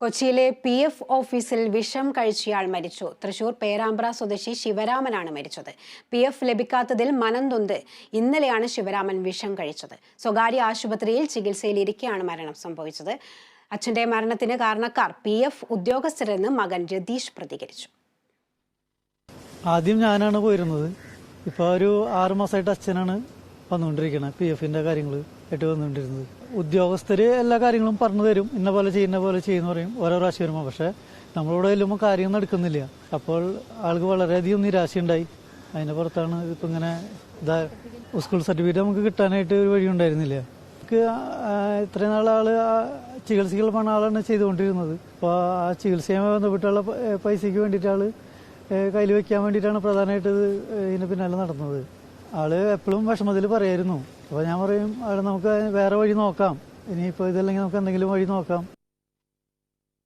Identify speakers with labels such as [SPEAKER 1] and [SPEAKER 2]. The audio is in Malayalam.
[SPEAKER 1] കൊച്ചിയിലെ പി എഫ് ഓഫീസിൽ വിഷം കഴിച്ചയാൾ മരിച്ചു. തൃശൂർ പേരാമ്പ്ര സ്വദേശി ശിവരാമനാണ് മരിച്ചത്. പി എഫ് ലഭിക്കാത്തതിൽ മനംതൊന്ത് ഇന്നലെയാണ് ശിവരാമൻ വിഷം കഴിച്ചത്. സ്വകാര്യ ആശുപത്രിയിൽ ചികിത്സയിലിരിക്കെയാണ് മരണം സംഭവിച്ചത്. അച്ഛന്റെ മരണത്തിന് കാരണക്കാർ പി എഫ് ഉദ്യോഗസ്ഥരെന്ന് മകൻ രതീഷ് പ്രതികരിച്ചു.
[SPEAKER 2] ആദ്യം ഞാനാണ് പോയിരുന്നത്. ഇപ്പോൾ ഒരു ആറുമാസമായിട്ട് അച്ഛനാണ് വന്നുകൊണ്ടിരിക്കുന്നത് പി എഫിന്റെ കാര്യങ്ങൾ ആയിട്ട് വന്നുകൊണ്ടിരുന്നത്. ഉദ്യോഗസ്ഥർ എല്ലാ കാര്യങ്ങളും പറഞ്ഞു തരും. ഇന്ന പോലെ ചെയ്യുന്ന പോലെ ചെയ്യുന്ന പറയും. ഓരോ പ്രാവശ്യം വരുമ്പോൾ പക്ഷേ നമ്മളിവിടെ ചെല്ലുമ്പോൾ കാര്യം നടക്കുന്നില്ല. അപ്പോൾ ആൾക്ക് വളരെയധികം നിരാശയുണ്ടായി. അതിന്റെ പുറത്താണ് ഇപ്പം ഇങ്ങനെ ഇതാ സ്കൂൾ സർട്ടിഫിക്കറ്റ് നമുക്ക് കിട്ടാനായിട്ട് ഒരു വഴി ഉണ്ടായിരുന്നില്ല. നമുക്ക് ഇത്രയും നാൾ ആൾ ആ ചികിത്സകൾ പണ ആളാണ് ചെയ്തുകൊണ്ടിരുന്നത്. അപ്പോൾ ആ ചികിത്സയുമായി ബന്ധപ്പെട്ടുള്ള പൈസയ്ക്ക് വേണ്ടിയിട്ട് കയ്യിൽ വെക്കാൻ വേണ്ടിയിട്ടാണ് പ്രധാനമായിട്ട് ഇത് ഇതിന് പിന്നാലെ നടന്നത്. ആൾ എപ്പോഴും വിഷമത്തിൽ പറയായിരുന്നു. അപ്പോൾ ഞാൻ പറയും അവിടെ നമുക്ക് വേറെ വഴി നോക്കാം. ഇനിയിപ്പോൾ ഇതല്ലെങ്കിൽ നമുക്ക് എന്തെങ്കിലും വഴി നോക്കാം.